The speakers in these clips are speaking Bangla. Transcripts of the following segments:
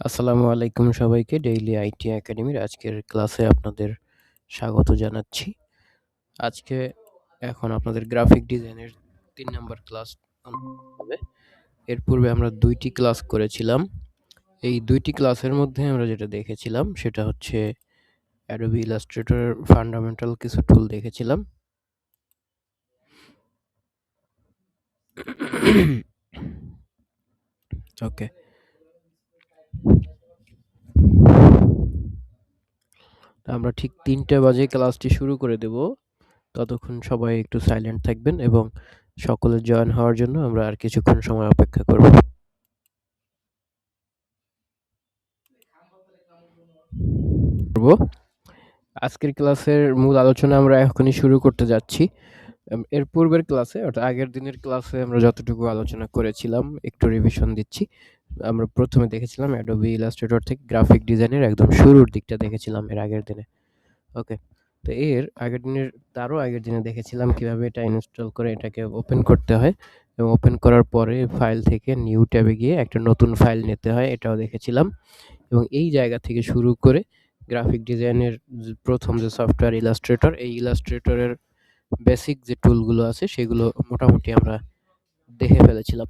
আসসালামু আলাইকুম সবাইকে। ডেইলি আইটি একাডেমির আজকের ক্লাসে আপনাদের স্বাগত জানাচ্ছি। আজকে এখন আপনাদের গ্রাফিক ডিজাইনের তিন নম্বর ক্লাস হবে। এর পূর্বে আমরা দুইটি ক্লাস করেছিলাম। এই দুইটি ক্লাসের মধ্যে আমরা যেটা দেখেছিলাম, সেটা হচ্ছে অ্যাডোবি ইলাস্ট্রেটরের ফান্ডামেন্টাল কিছু টুল দেখেছিলাম। ওকে আমরা ঠিক তিনটে বাজে ক্লাসটি শুরু করে দেব। ততক্ষণ সবাই একটু সাইলেন্ট থাকবেন এবং সকলে জয়েন হওয়ার জন্য আমরা আর কিছুক্ষণ সময় অপেক্ষা করব। আজকের ক্লাসের মূল আলোচনা আমরা এখনই শুরু করতে যাচ্ছি। এর পূর্বের ক্লাসে, অর্থাৎ আগের দিনের ক্লাসে আমরা যতটুকু আলোচনা করেছিলাম, একটু রিভিশন দিচ্ছি। আমরা প্রথমে দেখেছিলাম অ্যাডোবি ইলাস্ট্রেটর থেকে গ্রাফিক ডিজাইনের একদম শুরুর দিকটা দেখেছিলাম এর আগের দিনে। ওকে তো এর আগের দিনের, তারও আগের দিনে দেখেছিলাম কীভাবে এটা ইনস্টল করে এটাকে ওপেন করতে হয় এবং ওপেন করার পরে ফাইল থেকে নিউ ট্যাবে গিয়ে একটা নতুন ফাইল নিতে হয়, এটাও দেখেছিলাম। এবং এই জায়গা থেকে শুরু করে গ্রাফিক ডিজাইনের প্রথম যে সফটওয়্যার ইলাস্ট্রেটর এই ইলাস্ট্রেটরের বেসিক যে টুলগুলো আছে, সেগুলো মোটামুটি আমরা দেখে ফেলেছিলাম।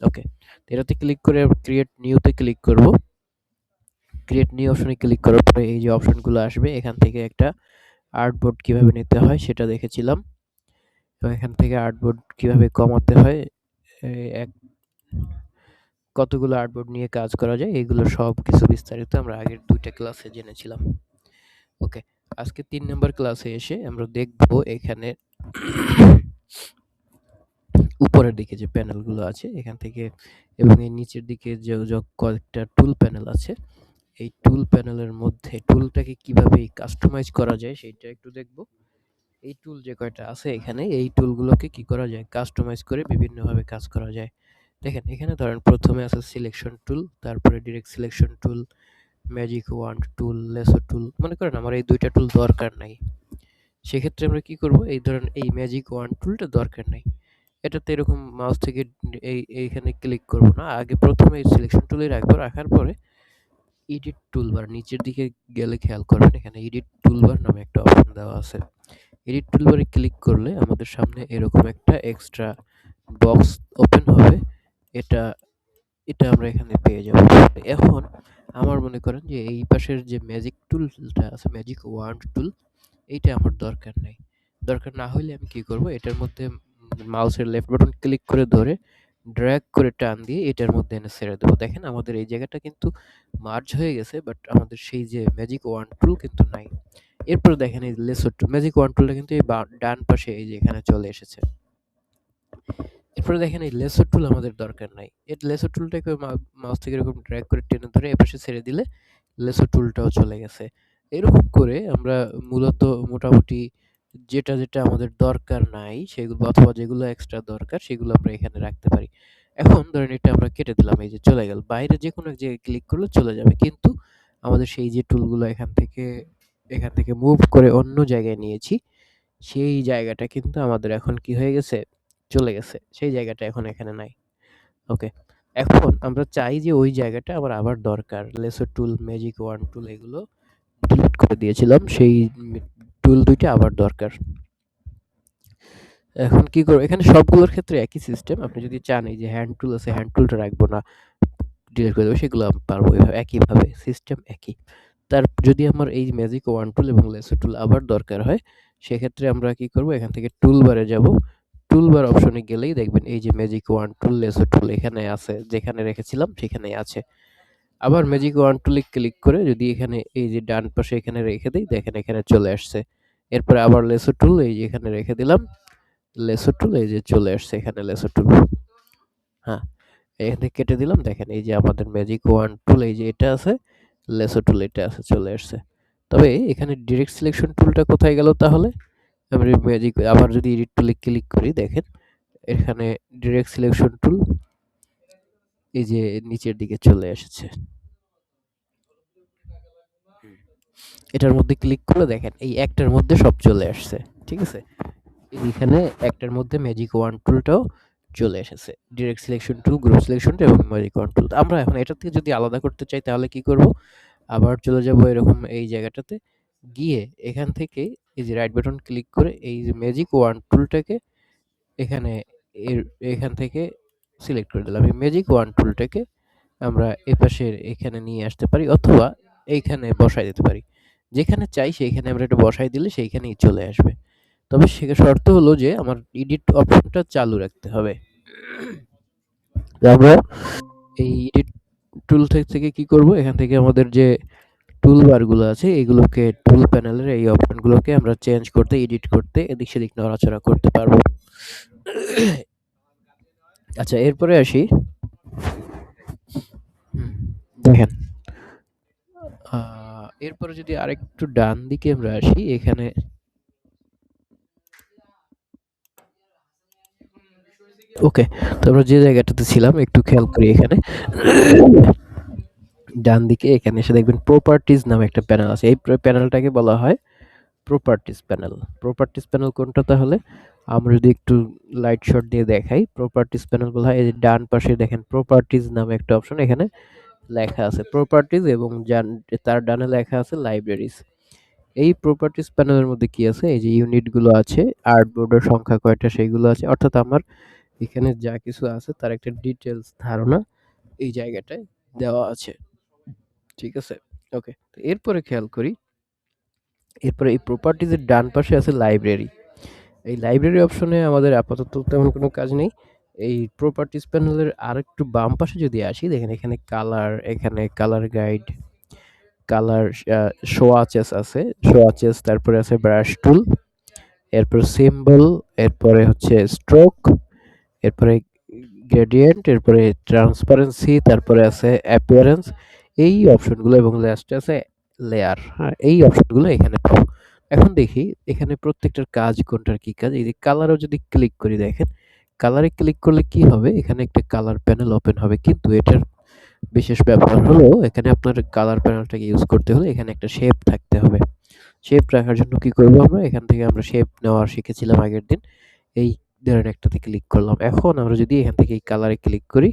ওকে এটাতে ক্লিক করে ক্রিয়েট নিউতে ক্লিক করব। ক্রিয়েট নিউ অপশনে ক্লিক করার পরে এই যে অপশনগুলো আসবে, এখান থেকে একটা আর্টবোর্ড কীভাবে নিতে হয় সেটা দেখেছিলাম। এবং এখান থেকে আর্টবোর্ড কীভাবে কমাতে হয় এক, কতগুলো আর্টবোর্ড নিয়ে কাজ করা যায়, এগুলো সব কিছু বিস্তারিত আমরা আগের দুইটা ক্লাসে জেনেছিলাম। ওকে আজকে তিন নম্বর ক্লাসে এসে আমরা দেখব এখানে উপরের দিকে যে প্যানেলগুলো আছে, এখান থেকে এবং এই নিচের দিকে যে কয়েকটা টুল প্যানেল আছে, এই টুল প্যানেলের মধ্যে টুলটাকে কীভাবে কাস্টমাইজ করা যায় সেটা একটু দেখব। এই টুল যে কয়টা আছে এখানে, এই টুলগুলোকে কি করা যায়? কাস্টমাইজ করে বিভিন্নভাবে কাজ করা যায়। দেখেন, এখানে ধরেন প্রথমে আছে সিলেকশন টুল তারপরে direct selection tool magic wand tool lasso tool মনে করেন আমার এই দুইটা টুল দরকার নাই। সেক্ষেত্রে আমরা কি করব? এই ধরেন এই ম্যাজিক ওয়ান টুলটা দরকার নাই। এটাতে এরকম মাউস থেকে এই, এইখানে ক্লিক করব না। আগে প্রথমে সিলেকশন টুলে রাখব। রাখার পরে এডিট টুলবার নিচের দিকে গেলে খেয়াল করবেন, এখানে এডিট টুলবার নামে একটা অপশন দেওয়া আছে। এডিট টুলবারে ক্লিক করলে আমাদের সামনে এরকম একটা এক্সট্রা বক্স ওপেন হবে। এটা এটা আমরা এখানে পেয়ে যাব। এখন আমার মনে করেন যে এই পাশের যে ম্যাজিক টুলটা আছে ম্যাজিক ওয়ান্ড টুল এইটা আমার দরকার নেই। দরকার না হলে আমি কি করব? এটার মধ্যে মাউসের লেফট বাটন ক্লিক করে ধরে ড্র্যাগ করে টান দিয়ে এটার মধ্যে এনে ছেড়ে দেবো। দেখেন আমাদের এই জায়গাটা কিন্তু মার্জ হয়ে গেছে বাট আমাদের সেই যে ম্যাজিক ওয়ান টুল কিন্তু নাই। এরপর দেখেন এই লেসো টুল ম্যাজিক ওয়ান টুলটা কিন্তু এই ডান পাশে এই যে এখানে চলে এসেছে। এরপরে দেখেন এই লেসো টুল আমাদের দরকার নাই। এর লেসো টুলটাকে মাউস থেকে এরকম ড্র্যাগ করে টেনে ধরে এপাশে ছেড়ে দিলে লেসো টুলটাও চলে গেছে। এরকম করে আমরা মূলত মোটামুটি যেটা যেটা আমাদের দরকার নাই, সেগুলো, অথবা যেগুলো এক্সট্রা দরকার, সেগুলো আমরা এখানে রাখতে পারি। এখন ধরেন এটা আমরা কেটে দিলাম, এই যে চলে গেল। বাইরে যে কোনো এক জায়গায় ক্লিক করলে চলে যাবে। কিন্তু আমাদের সেই যে টুলগুলো এখান থেকে এখান থেকে মুভ করে অন্য জায়গায় নিয়েছি, সেই জায়গাটা কিন্তু আমাদের এখন কি হয়ে গেছে? চলে গেছে। সেই জায়গাটা এখন এখানে নাই। ওকে এখন আমরা চাই যে ওই জায়গাটা আমার আবার দরকার। Lasso tool magic wand tool এগুলো ডিলিট করে দিয়েছিলাম। সেই টুল দুইটা আবার দরকার। এখন কি করব? এখানে সবগুলোর ক্ষেত্রে একই সিস্টেম আপনি যদি চান এই যে হ্যান্ড টুল আছে হ্যান্ড টুলটা রাখব না ডিলিট করে দেবো, সেগুলো আমি পারব এইভাবে একইভাবে সিস্টেম একই। তার, যদি আমার এই ম্যাজিক ওয়ান টুল এবং লেসো টুল আবার দরকার হয়, সেক্ষেত্রে আমরা কি করব? এখান থেকে টুল বারে যাব। টুল বার অপশনে গেলেই দেখবেন এই যে magic wand tool lasso tool এখানে আছে, যেখানে রেখেছিলাম সেখানেই আছে। আবার ম্যাজিক ওয়ান টুলে ক্লিক করে যদি এখানে এই যে ডান পাশে এখানে রেখে দিই, দেখেন এখানে চলে আসছে। এরপরে আবার লেসো টুল এই যে এখানে রেখে দিলাম। লেসো টুল এই যে চলে আসছে এখানে লেসো টুল। হ্যাঁ এখানে কেটে দিলাম। দেখেন এই যে আমাদের ম্যাজিক ওয়ান টুল এই যে এটা আছে, লেসো টুল এটা আছে, চলে আসছে। তবে এখানে ডিরেক্ট সিলেকশন টুলটা কোথায় গেল তাহলে? আমি ম্যাজিক আবার যদি এডিট টুলে ক্লিক করি, দেখেন এখানে ডিরেক্ট সিলেকশন টুল এই যে নিচের দিকে চলে এসেছে। এটার মধ্যে ক্লিক করে দেখেন এই একটার মধ্যে সব চলে আসছে, ঠিক আছে? এইখানে একটার মধ্যে ম্যাজিক ওয়ান টুলটাও চলে এসেছে। Direct selection tool group selection এবং ম্যাজিক ওয়ান টুল আমরা এখন এটা থেকে যদি আলাদা করতে চাই তাহলে কি করব? আবার চলে যাব এরকম এই জায়গাটাতে। গিয়ে এখান থেকে এই যে রাইট বাটন ক্লিক করে এই যে ম্যাজিক ওয়ান টুলটাকে এখানে এর, এখান থেকে সিলেক্ট করে দিলাম। এই ম্যাজিক ওয়ান টুলটাকে আমরা এপাশের এখানে নিয়ে আসতে পারি অথবা এইখানে বসাই দিতে পারি। যেখানে চাই সেইখানে আমরা এটা বসাই দিলে সেইখানেই চলে আসবে। তবে সে শর্ত হলো যে আমার এডিট অপশনটা চালু রাখতে হবে। আমরা এই এডিট টুল থেকে কি করব? এখান থেকে আমাদের যে টুল বারগুলো আছে, এগুলোকে টুল প্যানেলের এই অপশনগুলোকে আমরা চেঞ্জ করতে এডিট করতে, এদিক সেদিক নড়াচড়া করতে পারব। আচ্ছা এরপরে আসি। দেখেন। এরপরে যদি আরেকটু ডান দিকে আমরা আসি, এখানে ওকে, তো আমরা যে জায়গাটাতে ছিলাম, একটু খেয়াল করি এখানে। ডান দিকে এখানে এসে দেখবেন প্রপার্টিজ নামে একটা প্যানেল আছে। এই প্যানেলটাকে বলা হয় প্রপার্টিজ প্যানেল প্রপার্টিজ প্যানেল কোনটা তাহলে? আমরা যদি একটু লাইট শট দিয়ে দেখাই প্রপার্টিজ প্যানেল বলা হয়, এই যে ডান পাশে দেখেন প্রপার্টিজ নামে একটা অপশন এখানে লেখা আছে প্রপার্টিজ এবং তার ডানে লেখা আছে লাইব্রেরিজ এই প্রপার্টিজ প্যানেলের মধ্যে কি আছে? এই যে ইউনিটগুলো আছে আর্টবোর্ডের সংখ্যা কয়টা সেইগুলো আছে। অর্থাৎ আমার এখানে যা কিছু আছে তার একটা ডিটেলস ধারণা এই জায়গাটায় দেওয়া আছে। ঠিক আছে? ওকে তো এরপরে খেয়াল করি। এরপরে এই প্রপার্টিজের ডান পাশে আছে লাইব্রেরি এই লাইব্রেরি অপশনে আমাদের আপাতত তেমন কোনো কাজ নেই। এই প্রপার্টিজ প্যানেলের আরেকটু বাম পাশে যদি আসি, দেখেন এখানে কালার এখানে কালার গাইড কালার শোয়াচেস আছে শোয়াচেস তারপরে আছে ব্রাশ টুল এরপর সিম্বল এরপরে হচ্ছে স্ট্রোক এরপরে গ্রেডিয়েন্ট এরপরে ট্রান্সপারেন্সি তারপরে আছে অ্যাপিয়ারেন্স এই অপশনগুলো এবং লাস্টে আছে লেয়ার হ্যাঁ এই অপশনগুলো এখানে এখন দেখি, এখানে প্রত্যেকটার কাজ কোনটার কি কাজ? এই যে কালারও যদি ক্লিক করি, দেখেন কালারে ক্লিক করলে কি হবে? এখানে একটা কালার প্যানেল ওপেন হবে। কিন্তু এটার বিশেষ ব্যবহার হলো, এখানে আপনার কালার প্যানেলটাকে ইউজ করতে হলে এখানে একটা শেপ থাকতে হবে। শেপ রাখার জন্য কি করব আমরা? এখান থেকে আমরা শেপ নেওয়া শিখেছিলাম আগের দিন। এই ধরেন একটাতে ক্লিক করলাম। এখন আমরা যদি এখান থেকে এই কালারে ক্লিক করি,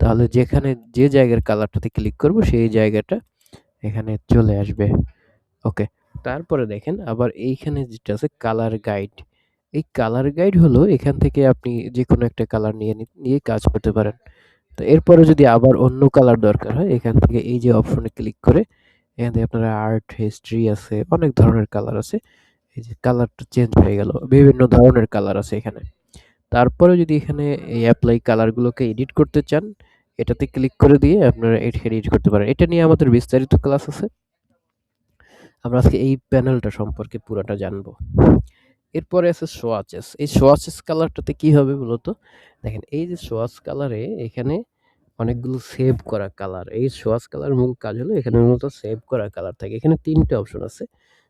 তাহলে যেখানে যে জায়গার কালারটাতে ক্লিক করব, সেই জায়গাটা এখানে চলে আসবে। ওকে তারপরে দেখেন, আবার এইখানে যেটা আছে কালার গাইড এই কালার গাইড হলো এখান থেকে আপনি যে কোনো একটা কালার নিয়ে নিয়ে কাজ করতে পারেন। তো এরপরে যদি আবার অন্য কালার দরকার হয়, এখান থেকে এই যে অপশনে ক্লিক করে এখান থেকে আপনারা আর্ট হিস্ট্রি আছে, অনেক ধরনের কালার আছে। এই যে কালারটা চেঞ্জ হয়ে গেল, বিভিন্ন ধরনের কালার আছে এখানে। তারপরে যদি এখানে এই অ্যাপ্লাই কালারগুলোকে এডিট করতে চান, এটাতে ক্লিক করে দিয়ে আপনারা এডিট করতে পারেন। এটা নিয়ে আমাদের বিস্তারিত ক্লাস আছে। আমরা আজকে এই প্যানেলটা সম্পর্কে পুরোটা জানব। এরপরে আছে সোয়াচেস। এই সোয়াচেস কালারটাতে কি হবে বলতো? দেখেন, এই যে সোয়াচ কালারে এখানে অনেকগুলো সেভ করা কালার। এই সোয়াচ কালার মূল কাজ হলো এখানে মূলত সেভ করা কালার থাকে। এখানে তিনটে অপশন আছে।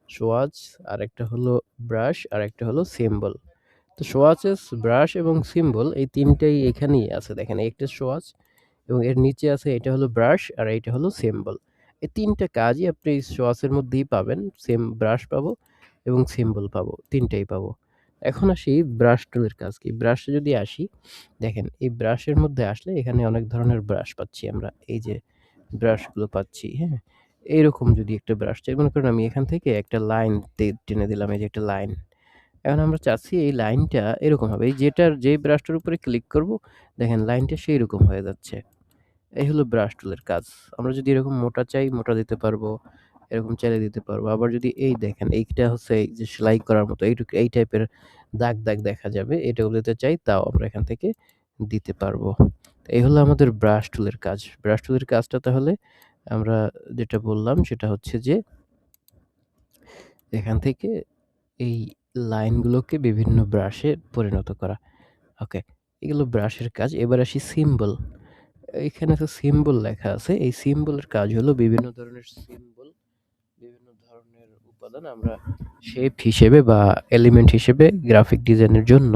সোয়াচ আর একটা হলো ব্রাশ আর একটা হলো সিম্বল। তো সোয়াচেস, ব্রাশ এবং সিম্বল এই তিনটেই এখানেই আছে। দেখেন, একটা সোয়াচ এবং এর নিচে আছে, এটা হলো ব্রাশ আর এইটা হলো সিম্বল। এই তিনটা কাজই আপনি সোয়াচের মধ্যেই পাবেন। সেম ব্রাশ পাবো এবং সিম্বল পাবো, তিনটাই পাবো। এখন আসি ব্রাশ টুলের কাজ কি? ব্রাশে যদি আসি, দেখেন এই ব্রাশের মধ্যে আসলে এখানে অনেক ধরনের ব্রাশ পাচ্ছি আমরা। এই যে ব্রাশগুলো পাচ্ছি হ্যাঁ? এইরকম যদি একটা ব্রাশ চাই, মনে করেন আমি এখান থেকে একটা লাইন টেনে দিলাম, এই যে একটা লাইন এখন আমরা চাচ্ছি এই লাইনটা এরকম হবে। যেটার যে ব্রাশটার উপরে ক্লিক করব, দেখেন লাইনটা সেই রকম হয়ে যাচ্ছে। এই হলো ব্রাশ টুলের কাজ। আমরা যদি এরকম মোটা চাই, মোটা দিতে পারব। এরকম চালিয়ে দিতে পারব। আবার যদি এই দেখেন, এইটা হচ্ছে এই যে সেলাই করার মতো, এইটুকু এই টাইপের দাগ দাগ দেখা যাবে, এটাও দিতে চাই, তাও আমরা এখান থেকে দিতে পারব। এই হলো আমাদের ব্রাশ টুলের কাজ। ব্রাশ টুলের কাজটা তাহলে আমরা যেটা বললাম, সেটা হচ্ছে যে এখান থেকে এই লাইনগুলোকে বিভিন্ন ব্রাশে পরিণত করা। ওকে, এগুলো ব্রাশের কাজ। এবার আসি সিম্বল। এখানে তো সিম্বল লেখা আছে। এই সিম্বলের কাজ হলো বিভিন্ন ধরনের সিম্বল উপাদান আমরা শেপ হিসেবে বা এলিমেন্ট হিসেবে গ্রাফিক ডিজাইনের জন্য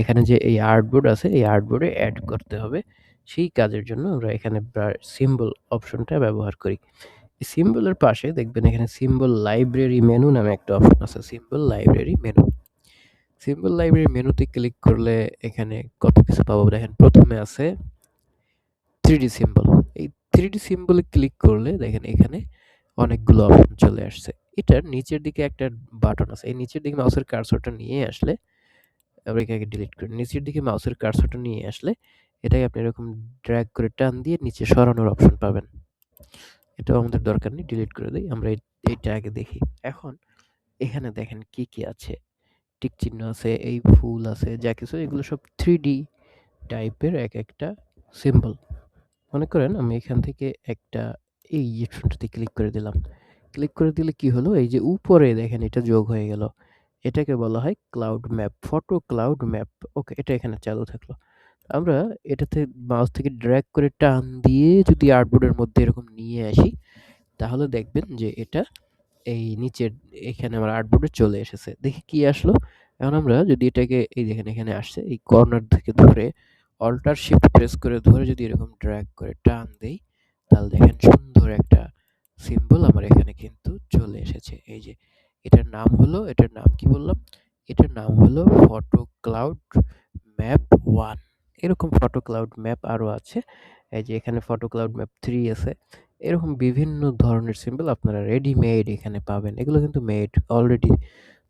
এখানে যে এই আর্টবোর্ড আছে, এই আর্টবোর্ডে অ্যাড করতে হবে। সেই কাজের জন্য আমরা এখানে সিম্বল অপশনটা ব্যবহার করি। সিম্বলের পাশে দেখবেন এখানে সিম্বল লাইব্রেরি মেনু নামে একটা অপশন আছে symbol library menu symbol library মেনুতে ক্লিক করলে এখানে কত কিছু পাবো? দেখেন, প্রথমে আছে থ্রি সিম্বল এই থ্রি সিম্বলে ক্লিক করলে দেখেন এখানে অনেকগুলো অপশন চলে আসছে। এটার নিচের দিকে একটা বাটন আছে। এই নিচের দিকে মাউসের কার্সরটা নিয়ে আসলে আমরা এখানে ডিলিট করি। নিচের দিকে মাউসের কার্সরটা নিয়ে আসলে এটাকে আপনি এরকম ড্র্যাগ করে টান দিয়ে নিচে সরানোর অপশন পাবেন। এটাও আমাদের দরকার নেই ডিলিট করে দিই। আমরা এইটা আগে দেখি। এখন এখানে দেখেন কি কি আছে। টিক চিহ্ন আছে, এই ফুল আছে, যা কিছু, এগুলো সব থ্রি ডি টাইপের এক একটা সিম্বল মনে করেন আমি এখান থেকে একটা এই অপশনটাতে ক্লিক করে দিলাম। ক্লিক করে দিলে কি হলো? এই যে উপরে দেখেন এটা যোগ হয়ে গেল। এটাকে বলা হয় cloud map photo cloud map okay এটা এখানে চালু থাকল। আমরা এটাতে মাউস থেকে ড্র্যাগ করে টান দিয়ে যদি আর্টবোর্ডের মধ্যে এরকম নিয়ে আসি, তাহলে দেখবেন যে এটা এই নিচের, এখানে আমার আর্টবোর্ডে চলে এসেছে। দেখি কি আসলো? এখন আমরা যদি এটাকে, এই দেখেন এখানে আসছে, এই কর্নার থেকে ধরে অল্টার শিফট প্রেস করে ধরে যদি এরকম ড্র্যাগ করে টান দেই, তাহলে দেখেন সুন্দর একটা সিম্বল আমার এখানে কিন্তু চলে এসেছে। এই যে, এটার নাম হলো, এটার নাম কি বললাম? এটার নাম হলো ফটো ক্লাউড ম্যাপ ওয়ান এরকম ফটো ক্লাউড ম্যাপ আরও আছে। এই যে, এখানে ফটো ক্লাউড ম্যাপ থ্রি আছে। এরকম বিভিন্ন ধরনের সিম্বল আপনারা রেডিমেড এখানে পাবেন। এগুলো কিন্তু মেড অলরেডি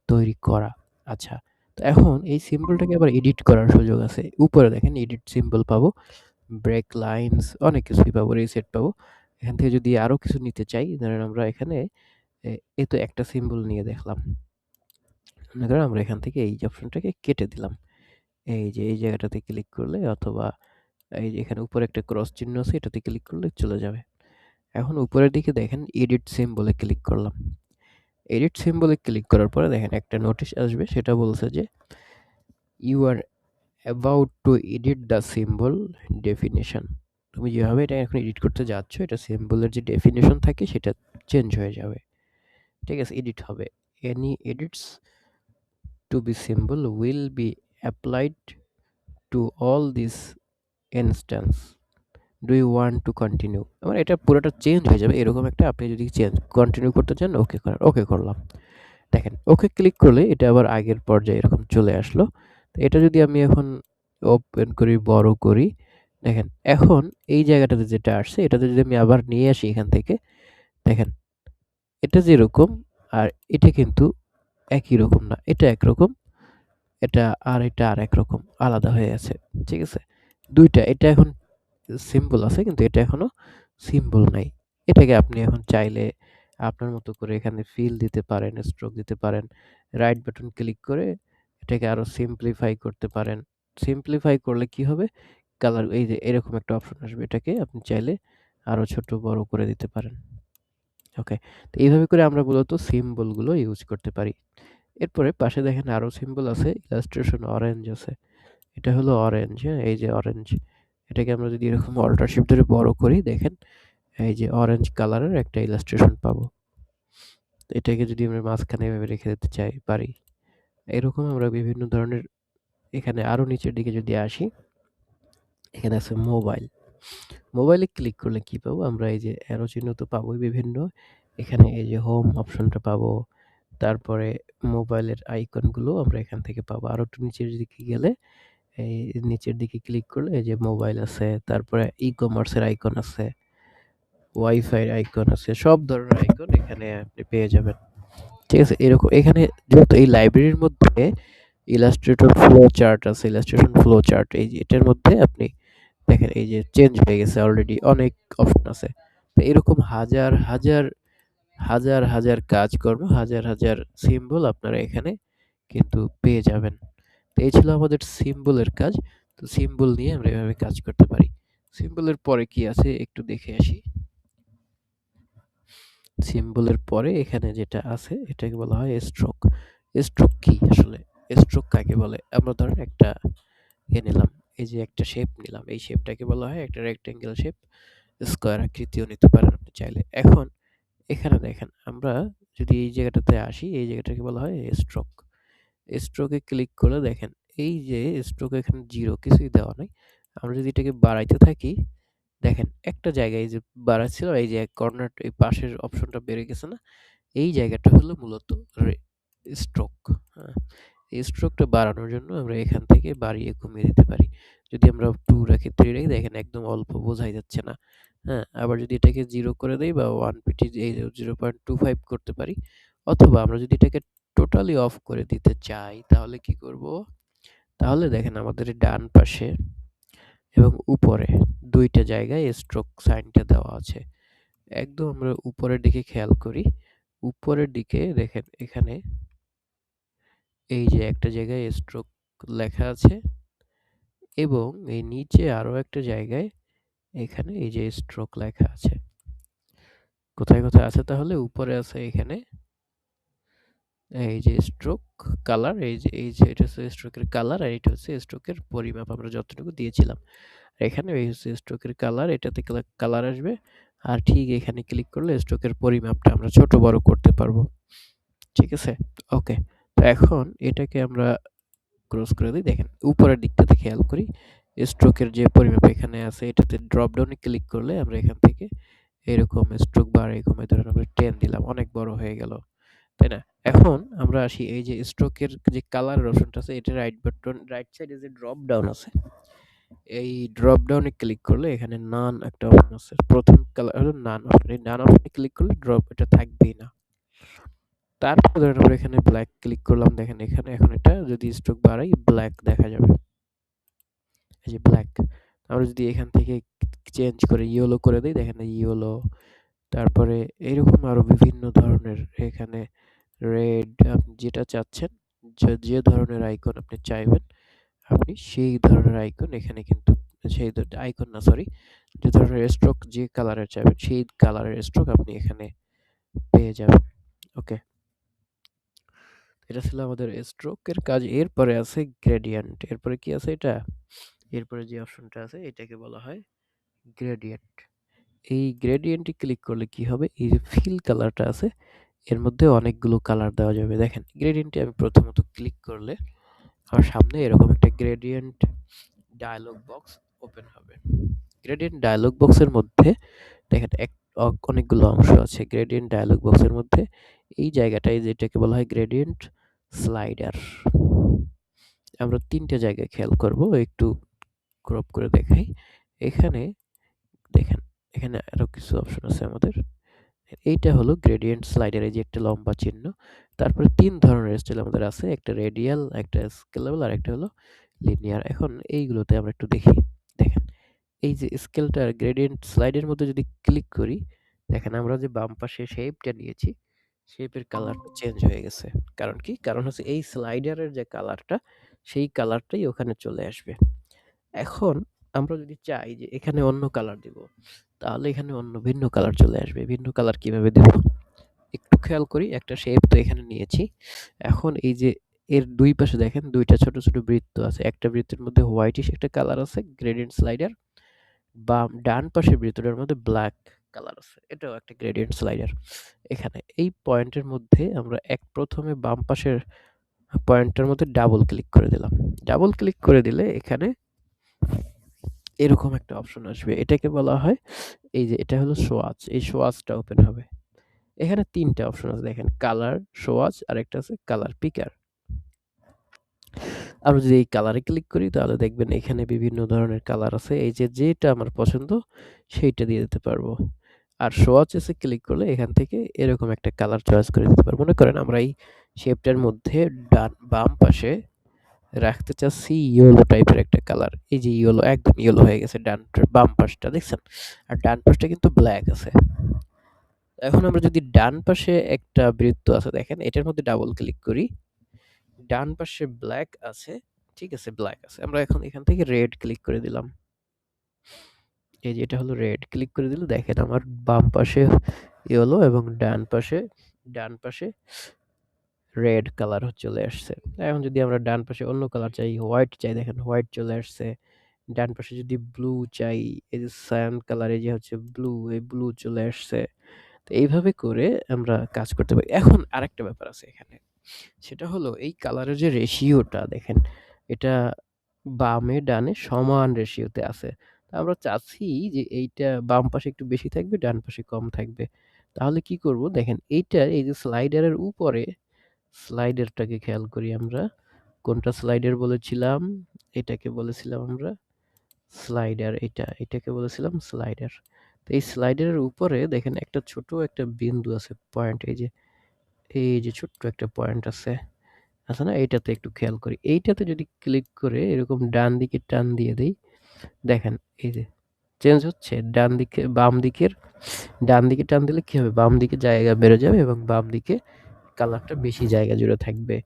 তৈরি করা। আচ্ছা তো এখন এই সিম্বলটাকে আবার এডিট করার সুযোগ আছে। উপরে দেখেন এডিট সিম্বল পাবো। ব্রেক লাইনস অনেক কিছুই পাবো রিসেট পাবো। এখান থেকে যদি আরও কিছু নিতে চাই, ধরেন আমরা এখানে, এ তো একটা সিম্বল নিয়ে দেখলাম। করেন আমরা এখান থেকে এই অপশনটাকে কেটে দিলাম। এই যে এই জায়গাটাতে ক্লিক করলে অথবা এই যে এখানে উপরে একটা ক্রস চিহ্ন আছে, এটাতে ক্লিক করলে চলে যাবে। এখন উপরের দিকে দেখেন এডিট সিম্বলে ক্লিক করলাম। এডিট সিম্বলে ক্লিক করার পরে দেখেন একটা নোটিশ আসবে, সেটা বলছে যে you are about to edit the symbol definition তুমি যেভাবে এটা এখন এডিট করতে যাচ্ছ, এটা সিম্বলের যে ডেফিনেশন থাকে, সেটা চেঞ্জ হয়ে যাবে। ঠিক আছে এডিট হবে। Any edits to be symbol will be applied to all this instance do you want to continue আমার এটা পুরোটা চেঞ্জ হয়ে যাবে, এরকম একটা আপনি যদি চেঞ্জ কন্টিনিউ করতে চান ওকে করেন ওকে করলাম। দেখেন ওকে ক্লিক করলে এটা আবার আগের পর্যায়ে এরকম চলে আসলো। এটা যদি আমি এখন ওপেন করি, বড় করি দেখেন, এখন এই জায়গাটাতে যেটা আসছে, এটাতে যদি আমি আবার নিয়ে আসি এখান থেকে, দেখেন, এটা যেরকম আর এটা কিন্তু একই রকম না, এটা একরকম, এটা আর এটা আর একরকম আলাদা হয়ে আছে, ঠিক আছে? দুইটা, এটা এখন সিম্বল আছে, কিন্তু এটা এখনও সিম্বল নাই। এটাকে আপনি এখন চাইলে আপনার মতো করে এখানে ফিল দিতে পারেন স্ট্রোক দিতে পারেন রাইট বাটন ক্লিক করে এটাকে আরও সিম্পলিফাই করতে পারেন। সিম্পলিফাই করলে কি হবে? কালার, এই যে এরকম একটা অপশন আসবে এটাকে আপনি চাইলে আরও ছোট বড় করে দিতে পারেন। ওকে, তো এইভাবে করে আমরা মূলত সিম্বলগুলো ইউজ করতে পারি। এরপরে পাশে দেখেন আরও সিম্বল আছে ইলাস্ট্রেশন অরেঞ্জ আছে। এটা হলো অরেঞ্জ হ্যাঁ এই যে অরেঞ্জ এটাকে আমরা যদি এরকম অল্টার শিফট ধরে বড় করি, দেখেন এই যে অরেঞ্জ কালারের একটা ইলাস্ট্রেশন পাবো। এটাকে যদি আমরা মাঝখানে এভাবে রেখে দিতে চাই, পারি। এরকম আমরা বিভিন্ন ধরনের এখানে আরও নিচের দিকে যদি আসি এখানে আছে মোবাইল। মোবাইলে ক্লিক করলে কি পাবো? আমরা এই যে অ্যারো চিহ্ন তো পাবোই বিভিন্ন। এখানে এই যে হোম অপশনটা পাবো। তারপরে মোবাইলের আইকনগুলো আমরা এখান থেকে পাবো। আরও একটু নিচের দিকে গেলে, এই নিচের দিকে ক্লিক করলে এই যে মোবাইল আছে। তারপরে ই কমার্সের আইকন আছে। ওয়াইফাই আইকন আছে। সব ধরনের আইকন এখানে আপনি পেয়ে যাবেন। ঠিক আছে? এরকম এখানে যেহেতু এই লাইব্রেরির মধ্যে ইলাস্ট্রেটর ফ্লো চার্ট আছে ইলাস্ট্রেশন ফ্লো চার্ট এই এটার মধ্যে আপনি দেখেন এই যে চেঞ্জ হয়ে গেছে অলরেডি অনেক অপশন আছে। তো এরকম হাজার হাজার হাজার হাজার কাজকর্ম হাজার হাজার সিম্বল আপনারা এখানে কিন্তু পেয়ে যাবেন। তো এই ছিল আমাদের সিম্বলের কাজ। তো সিম্বল নিয়ে আমরা এভাবে কাজ করতে পারি। সিম্বলের পরে কি আছে একটু দেখে আসি। সিম্বলের পরে এখানে যেটা আছে, এটাকে বলা হয় স্ট্রোক স্ট্রোক কি আসলে? স্ট্রোক কাকে বলে? আমরা ধরেন একটা ইয়ে নিলাম। এই যে একটা শেপ নিলাম, এই শেপটাকে বলা হয় একটা রেক্টেঙ্গেল শেপ স্কোয়ার আকৃতিও নিতে পারেন আপনি চাইলে। এখন এখানে দেখেন, আমরা যদি এই জায়গাটাতে আসি, এই জায়গাটাকে বলা হয় স্ট্রোক স্ট্রোকে ক্লিক করে দেখেন, এই যে স্ট্রোক এখানে জিরো কিছুই দেওয়া নেই। আমরা যদি এটাকে বাড়াইতে থাকি, দেখেন একটা জায়গায় যে বাড়াচ্ছিল এই যে কর্নার এই পাশের অপশনটা বেড়ে গেছে না, এই জায়গাটা হলো মূলত স্ট্রোক এই স্ট্রোকটা বাড়ানোর জন্য আমরা এখান থেকে বাড়িয়ে কমিয়ে দিতে পারি। যদি আমরা টু রাখি থ্রি রাখি দেখেন একদম অল্প বোঝাই যাচ্ছে না। হ্যাঁ আবার যদি এটাকে জিরো করে দেই বা ওয়ান পিটি এই জিরো পয়েন্ট টু ফাইভ করতে পারি, অথবা আমরা যদি এটাকে টোটালি অফ করে দিতে চাই, তাহলে কি করব? তাহলে দেখেন আমাদের ডান পাশে এবং উপরে দুইটা জায়গায় স্ট্রোক সাইনটা দেওয়া আছে। একদম আমরা উপরের দিকে খেয়াল করি। উপরের দিকে দেখেন এখানে এই যে একটা জায়গায় স্ট্রোক লেখা আছে এবং এই নিচে আরও একটা জায়গায় এখানে এই যে স্ট্রোক লেখা আছে। কোথায় কোথায় আছে তাহলে? উপরে আছে এখানে। এই যে স্ট্রোক কালার এই যে এই যে এটা হচ্ছে স্ট্রোকের কালার আর এটা হচ্ছে স্ট্রোকের পরিমাপ আমরা যতটুকু দিয়েছিলাম। এখানে এই হচ্ছে স্ট্রোকের কালার এটাতে কালার আসবে আর ঠিক এখানে ক্লিক করলে স্ট্রোকের পরিমাপটা আমরা ছোট বড় করতে পারব। ঠিক আছে? ওকে তো এখন এটাকে আমরা ক্রস করে দিই। দেখেন, উপরের দিকটাতে খেয়াল করি। স্ট্রোকের যে পরিমাপ এখানে আছে, এটাতে ড্রপ ডাউনে ক্লিক করলে আমরা এখান থেকে এরকম স্ট্রোক বার এরকম ধরেন আমরা টেন দিলাম। অনেক বড় হয়ে গেল, তাই না? এখন আমরা আসি এই যে স্ট্রোকের যে কালারের অপশনটা আছে, এটা রাইট বাটন রাইট সাইডে যে ড্রপ ডাউন আছে, এই ড্রপ ডাউনে ক্লিক করলে এখানে নান একটা অপশন আছে। প্রথম কালার হলো নান অপশন এই নান অপশনে ক্লিক করলে ড্রপ এটা থাকবেই না। তারপর ধরেন আমরা এখানে ব্ল্যাক ক্লিক করলাম। দেখেন এখানে এখন এটা যদি স্ট্রোক বাড়াই ব্ল্যাক দেখা যাবে। এই যে ব্ল্যাক আমরা যদি এখান থেকে চেঞ্জ করে ইয়েলো করে দিই, দেখেন ইয়েলো তারপরে এরকম আরও বিভিন্ন ধরনের এখানে রেড আপনি যেটা চাচ্ছেন, যে ধরনের আইকন আপনি চাইবেন, আপনি সেই ধরনের আইকন এখানে কিন্তু, সেই আইকন না সরি যে ধরনের স্ট্রোক যে কালারের চাইবেন, সেই কালারের স্ট্রোক আপনি এখানে পেয়ে যাবেন। ওকে এটা ছিল আমাদের স্ট্রোকের কাজ। এরপরে আছে গ্রেডিয়েন্ট এরপরে কি আছে এটা? এরপরে যে অপশনটা আছে, এটাকে বলা হয় গ্রেডিয়েন্ট এই গ্রেডিয়েন্টে ক্লিক করলে কি হবে? এই যে ফিল কালারটা আছে, এর মধ্যে অনেকগুলো কালার দেওয়া যাবে। দেখেন গ্রেডিয়েন্টে আমি প্রথমত ক্লিক করলে আমার সামনে এরকম একটা গ্রেডিয়েন্ট ডায়ালগ বক্স ওপেন হবে। গ্রেডিয়েন্ট ডায়লগ বক্সের মধ্যে, দেখেন, এক অনেকগুলো অংশ আছে। গ্রেডিয়েন্ট ডায়ালগ বক্সের মধ্যে এই জায়গাটায় যেটাকে বলা হয় গ্রেডিয়েন্ট স্লাইডার আমরা তিনটে জায়গায় খেয়াল করব, একটু ক্রপ করে দেখাই। এখানে দেখেন, এখানে আরও কিছু অপশন আছে আমাদের। এইটা হলো গ্রেডিয়েন্ট স্লাইডার এই যে একটা লম্বা চিহ্ন। তারপরে তিন ধরনের স্টাইল আমাদের আছে, একটা রেডিয়াল একটা স্কেলেবল আর একটা হলো লিনিয়ার এখন এইগুলোতে আমরা একটু দেখি। দেখেন, এই যে স্কেলটার গ্রেডিয়েন্ট স্লাইডের মধ্যে যদি ক্লিক করি, দেখেন আমরা যে বাম পাশে শেপটা নিয়েছি শেপের কালারটা চেঞ্জ হয়ে গেছে। কারণ কি? কারণ হচ্ছে এই স্লাইডারের যে কালারটা সেই কালারটাই ওখানে চলে আসবে। এখন আমরা যদি চাই যে এখানে অন্য কালার দিব তাহলে এখানে অন্য ভিন্ন কালার চলে আসবে। ভিন্ন কালার কীভাবে দেব? একটু খেয়াল করি একটা শেপ তো এখানে নিয়েছি। এখন এই যে এর দুই পাশে দেখেন দুইটা ছোট ছোট বৃত্ত আছে। একটা বৃত্তের মধ্যে হোয়াইটিশ একটা কালার আছে গ্রেডিয়েন্ট স্লাইডার বা ডান পাশের বৃত্তটার মধ্যে ব্ল্যাক কালার আছে। এটাও একটা গ্রেডিয়েন্ট স্লাইডার এখানে। এই পয়েন্টের মধ্যে আমরা এক প্রথমে বাম পাশের পয়েন্টের মধ্যে ডাবল ক্লিক করে দিলাম। ডাবল ক্লিক করে দিলে এখানে এরকম একটা অপশন আসবে। এটাকে বলা হয়, এই যে এটা হলো সোয়াচ এই সোয়াচটা ওপেন হবে। এখানে তিনটা অপশন আছে, দেখেন কালার সোয়াচ আর একটা আছে কালার পিকার আমরা যদি এই কালারে ক্লিক করি, তাহলে দেখবেন এখানে বিভিন্ন ধরনের কালার আছে। এই যে যেটা আমার পছন্দ, সেইটা দিয়ে দিতে পারব। আর সোয়াচ এসে ক্লিক করলে এখান থেকে এরকম একটা কালার চয়েস করে দিতে পারব। মনে করেন আমরা এই শেপটার মধ্যে ডান বাম পাশে রাখতে চাচ্ছি ইয়েলো টাইপের একটা কালার এই যে ইয়েলো একদম ইয়েলো হয়ে গেছে ডান বাম পাশটা, দেখছেন? আর ডান পাশটা কিন্তু ব্ল্যাক আছে। এখন আমরা যদি ডান পাশে একটা বৃত্ত আছে, দেখেন, এটার মধ্যে ডাবল ক্লিক করি। ডান পাশে ব্ল্যাক আছে, ঠিক আছে ব্ল্যাক আছে। আমরা এখন এখান থেকে রেড ক্লিক করে দিলাম। এই যে এটা হলো রেড ক্লিক করে দিলে দেখেন আমার বাম পাশে ইয়েলো এবং ডান পাশে ডান পাশে রেড কালার চলে আসছে। এখন যদি আমরা ডান পাশে অন্য কালার চাই হোয়াইট চাই, দেখেন হোয়াইট চলে আসছে। ডান পাশে যদি ব্লু চাই, এই যে সায়ান কালারে যে হচ্ছে ব্লু এই ব্লু চলে আসছে। তো এইভাবে করে আমরা কাজ করতে পারি। এখন আরেকটা ব্যাপার আছে এখানে। সেটা হলো এই কালারের যে রেশিওটা দেখেন, এটা বামে, ডানে সমান রেশিওতে আছে। আমরা চাচ্ছি যে এইটা বাম পাশে একটু বেশি থাকবে, ডান পাশে কম থাকবে। তাহলে কি করব? দেখেন এইটা এই যে স্লাইডারের উপরে স্লাইডারটাকে খেয়াল করি আমরা। কোনটা স্লাইডার বলেছিলাম? এটাকে বলেছিলাম আমরা স্লাইডার এটা, এটাকে বলেছিলাম স্লাইডার তো এই স্লাইডারের উপরে দেখেন একটা ছোট একটা বিন্দু আছে পয়েন্ট এই যে এই যে ছোট্ট একটা পয়েন্ট আছে আছে না? এইটাতে একটু খেয়াল করি। এইটাতে যদি ক্লিক করে এরকম ডান দিকে টান দিয়ে দেই দেখেন, এই যে চেঞ্জ হচ্ছে, ডান দিকে, বাম দিকের, ডান দিকে টান দিলে কি হবে? বাম দিকে জায়গা বেড়ে যাবে এবং বাম দিকে কালারটা বেশি জায়গা জুড়ে থাকবে।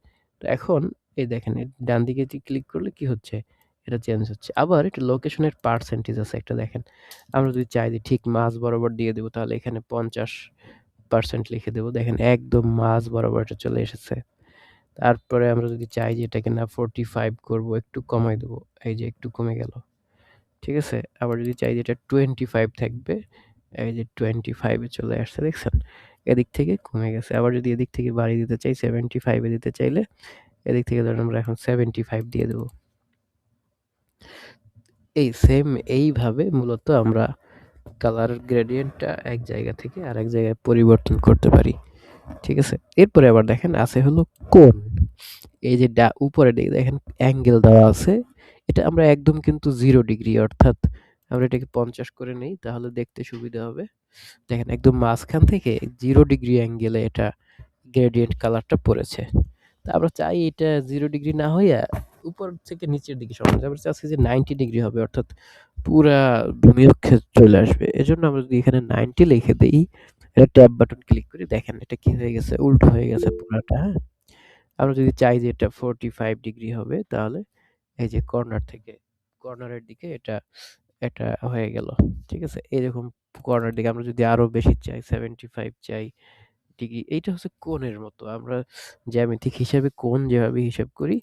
তো এখন এই দেখেন ডান দিকে ক্লিক করলে কি হচ্ছে? এটা চেঞ্জ হচ্ছে। আবার এটা লোকেশনের পার্সেন্টেজ আছে একটা দেখেন। আমরা যদি চাই যে ঠিক মাছ বরাবর দিয়ে দেবো, তাহলে এখানে পঞ্চাশ পার্সেন্ট লিখে দেবো। দেখেন, একদম মাছ বরাবর এটা চলে এসেছে। তারপরে আমরা যদি চাই যে এটাকে না ফোরটি ফাইভ করব, একটু কমাই দেবো। এই যে একটু কমে গেল। ঠিক আছে? আবার যদি চাই যে এটা টোয়েন্টি ফাইভ থাকবে, এই যে টোয়েন্টি ফাইভে চলে আসছে, দেখছেন? এদিক থেকে কমে গেছে। আবার যদি এদিক থেকে বাড়িয়ে দিতে চাই সেভেন্টি ফাইভে দিতে চাইলে, এদিক থেকে ধরেন আমরা এখন সেভেন্টি ফাইভ দিয়ে দেবো। এই সেম এইভাবে মূলত আমরা কালার গ্রেডিয়েন্টটা এক জায়গা থেকে আর এক জায়গায় পরিবর্তন করতে পারি। ঠিক আছে? এরপরে আবার দেখেন, আছে হলো কোন এই যে ডা, উপরে দেখেন অ্যাঙ্গেল দেওয়া আছে এটা আমরা একদম কিন্তু জিরো ডিগ্রি অর্থাৎ আমরা এটাকে পঞ্চাশ করে নেই, তাহলে দেখতে সুবিধা হবে। দেখেন, একদম মাঝখান থেকে জিরো ডিগ্রি অ্যাঙ্গেলে এটা গ্রেডিয়েন্ট কালারটা পড়েছে। তা আমরা চাই এটা জিরো ডিগ্রি না হইয়া উপর থেকে নিচের দিকে সমান। আমরা চাচ্ছি যে নাইনটি ডিগ্রি হবে, অর্থাৎ পুরা ভূমিরক্ষে চলে আসবে। এজন্য আমরা যদি এখানে নাইনটি লিখে দিই, এটা ট্যাব বাটন ক্লিক করি দেখেন এটা কি হয়ে গেছে, উল্টো হয়ে গেছে পুরাটা হ্যাঁ? আমরা যদি চাই যে এটা ফোরটি ফাইভ ডিগ্রি হবে, তাহলে এই যে কর্নার থেকে, কর্নারের দিকে এটা এটা হয়ে গেল। ঠিক আছে? এরকম কর্নার দিকে আমরা যদি আরও বেশি চাই সেভেন্টি ফাইভ চাই ডিগ্রি এইটা হচ্ছে কোণের মতো। আমরা জ্যামিতিক হিসাবে কোণ যেভাবে হিসাব করি,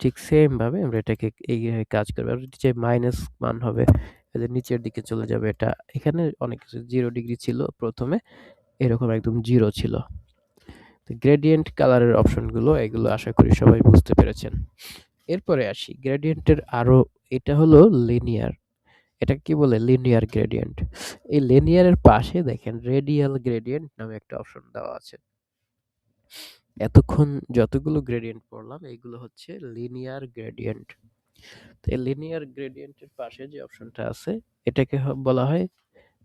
ঠিক সেমভাবে আমরা এটাকে এইভাবে কাজ করব। আর যদি চাই মাইনাস মান হবে যে নিচের দিকে চলে যাবে এটা। এখানে অনেক কিছু জিরো ডিগ্রি ছিল প্রথমে, এরকম একদম জিরো ছিল। তো গ্রেডিয়েন্ট কালারের অপশনগুলো এগুলো আশা করি সবাই বুঝতে পেরেছেন। এরপরে আসি গ্রেডিয়েন্টের আরও, এটা হলো লিনিয়ার এটা কি বলে? লিনিয়ার গ্রেডিয়েন্ট এই লিনিয়ারের পাশে দেখেন রেডিয়াল গ্রেডিয়েন্ট নামে একটা অপশন দেওয়া আছে। এতক্ষণ যতগুলো গ্রেডিয়েন্ট পড়লাম এইগুলো হচ্ছে লিনিয়ার গ্রেডিয়েন্ট তো এই লিনিয়ার গ্রেডিয়েন্টের পাশে যে অপশনটা আছে, এটাকে বলা হয়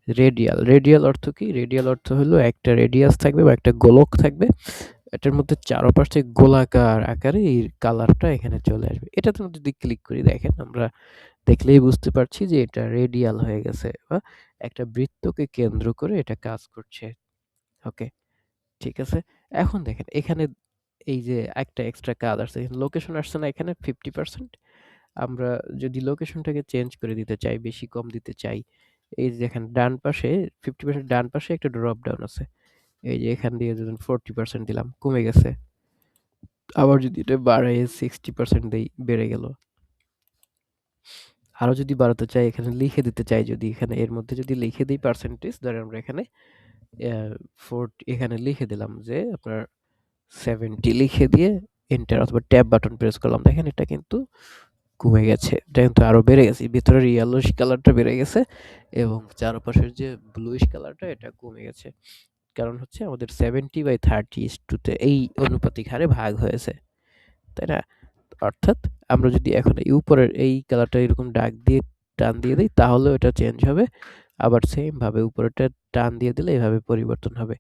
রেডিয়াল রেডিয়াল অর্থ কি? রেডিয়াল অর্থ হলো একটা রেডিয়াস থাকবে বা একটা গোলক থাকবে। এটার মধ্যে চারপাশে গোলাকার আকারে এই কালারটা এখানে চলে আসবে। এটাতে যদি ক্লিক করি, দেখেন আমরা দেখলেই বুঝতে পারছি যে এটা রেডিয়াল হয়ে গেছে বা একটা বৃত্তকে কেন্দ্র করে এটা কাজ করছে। ওকে ঠিক আছে? এখন দেখেন, এখানে এই যে একটা এক্সট্রা কাজ আসছে। লোকেশন আসছে না এখানে ফিফটি পার্সেন্ট আমরা যদি লোকেশনটাকে চেঞ্জ করে দিতে চাই, বেশি কম দিতে চাই, এই যে দেখেন, ডান পাশে ফিফটি পার্সেন্ট ডান পাশে একটা ড্রপ ডাউন আছে। এই যে এখান দিয়ে যদি ফোরটি পার্সেন্ট দিলাম, কমে গেছে। আবার যদি এটা বাড়াই সিক্সটি পার্সেন্ট দিই, বেড়ে গেল। আরও যদি বাড়াতে চাই, এখানে লিখে দিতে চাই যদি, এখানে এর মধ্যে যদি লিখে দিই পার্সেন্টেজ ধরে আমরা এখানে ফোর এখানে লিখে দিলাম যে আপনার সেভেন্টি লিখে দিয়ে এন্টার অথবা ট্যাব বাটন প্রেস করলাম, দেখেন এটা কিন্তু কমে গেছে। এটা কিন্তু আরও বেড়ে গেছে। ভিতরের ইয়েলোশ কালারটা বেড়ে গেছে এবং চারপাশের যে ব্লুইশ কালারটা এটা কমে গেছে। কারণ হচ্ছে আমাদের সেভেন্টি বাই থার্টি টুতে এই অনুপাতিক হারে ভাগ হয়েছে, তাই না? অর্থাৎ আমরা যদি এখন এই উপরের এই কালারটা এরকম ডাক দিয়ে টান দিয়ে দিই, তাহলেও এটা চেঞ্জ হবে। আবার সেমভাবে উপরেটা টান দিয়ে দিলে এইভাবে পরিবর্তন হবে।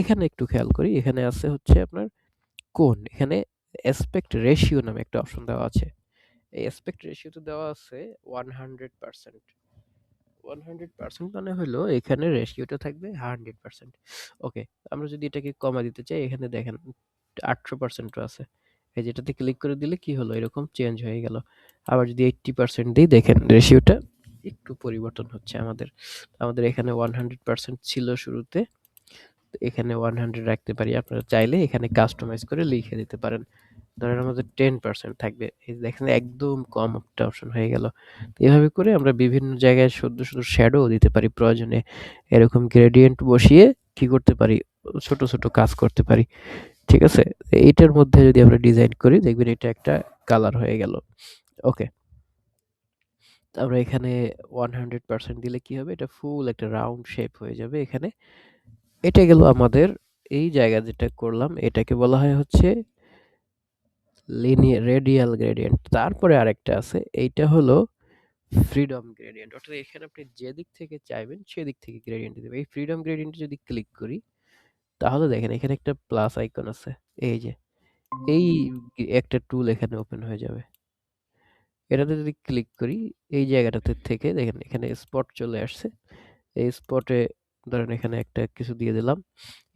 এখানে একটু খেয়াল করি, এখানে আছে হচ্ছে আপনার কোন এখানে অ্যাসপেক্ট রেশিও নামে একটা অপশন দেওয়া আছে। এই অ্যাসপেক্ট রেশিওতে দেওয়া আছে one hundred percent one hundred percent মানে হলো এখানে রেশিওটা থাকবে হান্ড্রেড পার্সেন্ট ওকে আমরা যদি এটাকে কমা দিতে চাই, এখানে দেখেন আটশো পার্সেন্টও আছে। এই যেটাতে ক্লিক করে দিলে কি হলো? এরকম চেঞ্জ হয়ে গেল। আবার যদি এইট্টি পার্সেন্ট দিই, দেখেন রেশিওটা একটু পরিবর্তন হচ্ছে আমাদের। আমাদের এখানে ওয়ান হান্ড্রেড পার্সেন্ট ছিল শুরুতে। এখানে ওয়ান হান্ড্রেড রাখতে পারি। আপনারা চাইলে এখানে কাস্টমাইজ করে লিখে দিতে পারেন। ধরেন আমাদের টেন পার্সেন্ট থাকবে। এই দেখেন একদম কম একটা অপশন হয়ে গেল। এভাবে করে আমরা বিভিন্ন জায়গায় শুধু শুধু শ্যাডো দিতে পারি প্রয়োজনে। এরকম গ্রেডিয়েন্ট বসিয়ে কি করতে পারি? ছোট ছোট কাজ করতে পারি। ঠিক আছে? এইটার মধ্যে যদি আমরা ডিজাইন করি, দেখবেন এটা একটা কালার হয়ে গেল। ওকে আমরা এখানে ওয়ান হান্ড্রেড পার্সেন্ট দিলে কি হবে? এটা ফুল একটা রাউন্ড শেপ হয়ে যাবে এখানে। এটা গেল আমাদের এই জায়গা যেটা করলাম। এটাকে বলা হয় হচ্ছে লিনিয়ার রেডিয়াল গ্রেডিয়েন্ট তারপরে আরেকটা আছে, এইটা হলো ফ্রিডম গ্রেডিয়েন্ট অর্থাৎ এখানে আপনি যেদিক থেকে চাইবেন, সেদিক থেকে গ্রেডিয়েন্ট দিতে এই ফ্রিডম গ্রেডিয়েন্টে যদি ক্লিক করি, তাহলে দেখেন এখানে একটা প্লাস আইকন আছে। এই যে, এই একটা টুল এখানে ওপেন হয়ে যাবে। এটাতে যদি ক্লিক করি, এই জায়গাটাতে থেকে দেখেন এখানে স্পট চলে আসছে। এই স্পটে ধরেন এখানে একটা কিছু দিয়ে দিলাম।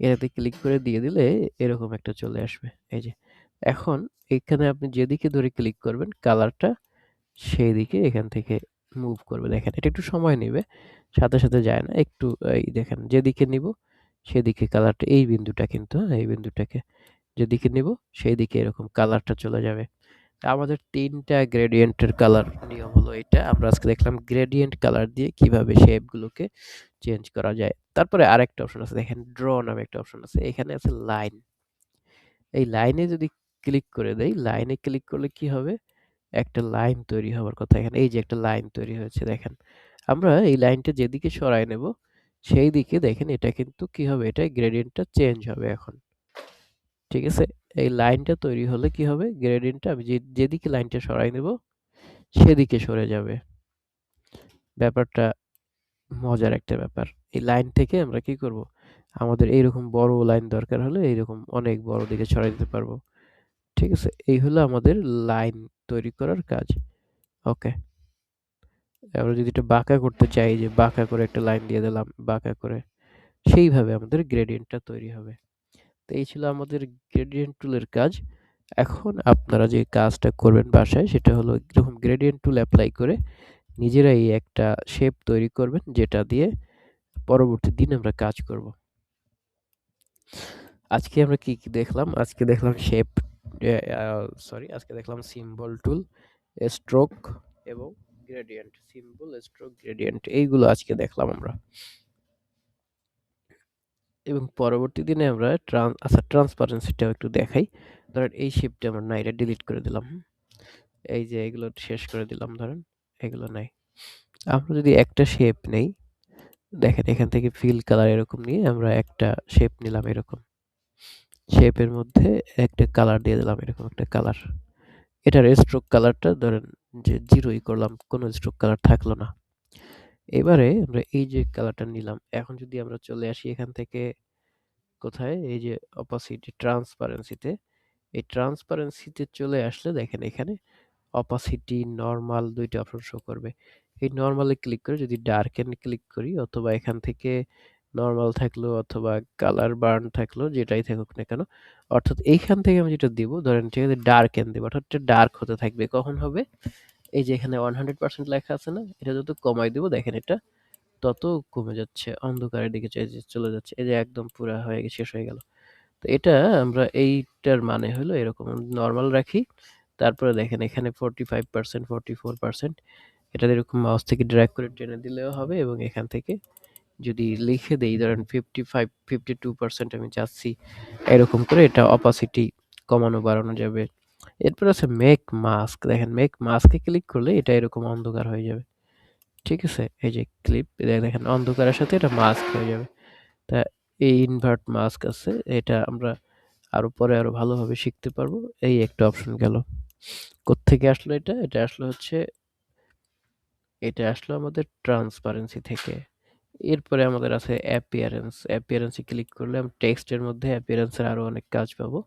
এটাতে ক্লিক করে দিয়ে দিলে এরকম একটা চলে আসবে। এই যে এখন এখানে আপনি যেদিকে ধরে ক্লিক করবেন কালারটা সেই দিকে এখান থেকে মুভ করবে দেখেন এটা একটু সময় নেবে সাথে সাথে যায় না। একটু এই দেখেন যেদিকে নিব সেদিকে কালারটা এই বিন্দুটা কিন্তু হ্যাঁ, এই বিন্দুটাকে যেদিকে নিব সেই দিকে এরকম কালারটা চলে যাবে। আমাদের তিনটা গ্রেডিয়েন্টের কালার নিয়ম হলো এটা। আমরা আজকে দেখলাম গ্রেডিয়েন্ট কালার দিয়ে কীভাবে শেপগুলোকে চেঞ্জ করা যায়। তারপরে আরেকটা অপশন আছে দেখেন ড্র নামে একটা অপশন আছে এখানে আছে লাইন এই লাইনে যদি ক্লিক করে দেই। লাইনে ক্লিক করলে কি হবে? একটা লাইন তৈরি হওয়ার কথা এখানে। এই যে একটা লাইন তৈরি হয়েছে, দেখেন। আমরা এই লাইনটা যেদিকে সরাই নেব, সেই দিকে দেখেন এটা কিন্তু কি হবে? এটা গ্রেডিয়েন্টটা চেঞ্জ হবে এখন। ঠিক আছে? এই লাইনটা তৈরি হলে কি হবে? গ্রেডিয়েন্টটা আমি যেদিকে লাইনটা সরাই নেব, সেদিকে সরে যাবে। ব্যাপারটা মজার একটা ব্যাপার। এই লাইন থেকে আমরা কি করব? আমাদের এইরকম বড় লাইন দরকার হলে এইরকম অনেক বড় দিকে ছড়াই দিতে পারব। ঠিক আছে, এই হলো আমাদের লাইন তৈরি করার কাজ। ওকে আমরা যদি এটা বাঁকা করতে চাই যে বাঁকা করে একটা লাইন দিয়ে দিলাম, বাঁকা করে, সেইভাবে আমাদের গ্রেডিয়েন্টটা তৈরি হবে। তো এই ছিল আমাদের গ্রেডিয়েন্ট টুলের কাজ। এখন আপনারা যে কাজটা করবেন বাসায়, সেটা হলো এরকম গ্রেডিয়েন্ট টুল অ্যাপ্লাই করে নিজেরাই একটা শেপ তৈরি করবেন, যেটা দিয়ে পরবর্তী দিন আমরা কাজ করব। আজকে আমরা কি কি দেখলাম? আজকে দেখলাম শেপ সরি আজকে দেখলাম সিম্বল টুল স্ট্রোক এবং গ্রেডিয়েন্ট সিম্বল স্ট্রোক গ্রেডিয়েন্ট এইগুলো আজকে দেখলাম আমরা। এবং পরবর্তী দিনে আমরা ট্রান্স আচ্ছা ট্রান্সপারেন্সিটাও একটু দেখাই। ধরেন এই শেপটা আমরা না এটা ডিলিট করে দিলাম এই যে এগুলো শেষ করে দিলাম, ধরেন, এগুলো নাই। আমরা যদি একটা শেপ নেই, দেখেন এখান থেকে ফিল কালার এরকম নিয়ে আমরা একটা শেপ নিলাম এরকম। শেপের মধ্যে একটা কালার দিয়ে দিলাম, এরকম একটা কালার এটার স্ট্রোক কালারটা ধরেন যে জিরোই করলাম, কোনো স্ট্রোক কালার থাকল না। এবারে আমরা এই যে কালারটা নিলাম, এখন যদি আমরা চলে আসি এখান থেকে কোথায়? এই যে অপাসিটি ট্রান্সপারেন্সিতে এই ট্রান্সপারেন্সিতে চলে আসলে দেখেন এখানে অপাসিটি নর্মাল দুইটা অপশন শো করবে। এই নর্মালে ক্লিক করে যদি ডার্কেন ক্লিক করি, অথবা এখান থেকে নর্মাল থাকল অথবা কালার বার্ন থাকল, যেটাই থাকুক না কেন। অর্থাৎ এইখান থেকে আমি যেটা দিব, ধরেন ঠিক আছে ডার্ক এন দেবো, অর্থাৎ ডার্ক হতে থাকবে। কখন হবে? এই যে এখানে ওয়ান হান্ড্রেড পার্সেন্ট লেখা আছে না, এটা যত কমাই দেবো, দেখেন এটা তত কমে যাচ্ছে, অন্ধকারের দিকে চলে যাচ্ছে। এই যে একদম পুরা হয়ে গেছে, শেষ হয়ে গেল। তো এটা আমরা এইটার মানে হলো এরকম নর্মাল রাখি। তারপরে দেখেন এখানে forty five percent forty four percent এটা এরকম মাউস থেকে ড্র্যাগ করে টেনে দিলেও হবে এবং এখান থেকে যদি লিখে দেই, ধরেন fifty five fifty two percent আমি চাচ্ছি এরকম করে এটা অপাসিটি কমানো, বাড়ানো যাবে। এরপর আছে মেক মাস্ক দেখেন মেক মাস্কে ক্লিক করলে এটা এরকম অন্ধকার হয়ে যাবে। ঠিক আছে? এই যে ক্লিপ দেখেন অন্ধকারের সাথে এটা মাস্ক হয়ে যাবে। তা এই ইনভার্ট মাস্ক আছে, এটা আমরা আরও পরে আরও ভালোভাবে শিখতে পারব। এই একটা অপশন গেল। কোত্থেকে আসলো এটা? এটা আসলো হচ্ছে, এটা আসলো আমাদের ট্রান্সপারেন্সি থেকে। এরপরে আমাদের আছে অ্যাপিয়ারেন্স অ্যাপিয়ারেন্সে ক্লিক করলে আমি টেক্সটের মধ্যে অ্যাপিয়ারেন্সের আরও অনেক কাজ পাবো।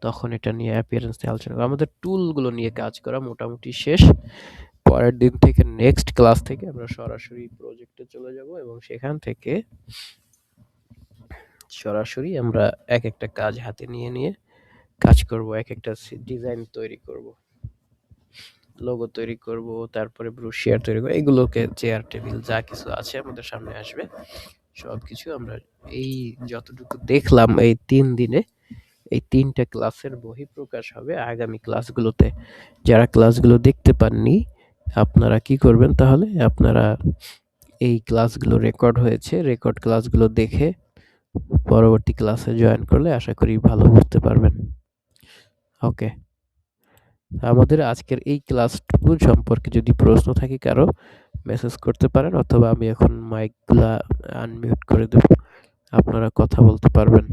তখন এটা নিয়ে অ্যাপিয়ারেন্স নিয়ে আলোচনা করব। আমাদের টুলগুলো নিয়ে কাজ করা মোটামুটি শেষ। পরের দিন থেকে নেক্সট ক্লাস থেকে আমরা সরাসরি প্রজেক্টে চলে যাব এবং সেখান থেকে সরাসরি আমরা এক একটা কাজ হাতে নিয়ে নিয়ে কাজ করব, এক একটা ডিজাইন তৈরি করব। লোগো তৈরি করব, তারপরে ব্রুশিয়ার তৈরি করব, এগুলোকে চেয়ার টেবিল যা কিছু আছে আমাদের সামনে আসবে। সব কিছু আমরা এই যতটুকু দেখলাম এই তিন দিনে, এই তিনটা ক্লাসের বহিঃপ্রকাশ হবে আগামী ক্লাসগুলোতে যারা ক্লাসগুলো দেখতে পাননি, আপনারা কি করবেন তাহলে? আপনারা এই ক্লাসগুলো রেকর্ড হয়েছে রেকর্ড ক্লাসগুলো দেখে পরবর্তী ক্লাসে জয়েন করলে আশা করি ভালো বুঝতে পারবেন। ওকে আমাদের আজকের এই ক্লাসটুকু সম্পর্কে যদি প্রশ্ন থাকে কারও মেসেজ করতে পারেন অথবা আমি এখন মাইকগুলা আনমিউট করে দেব। আপনারা কথা বলতে পারবেন।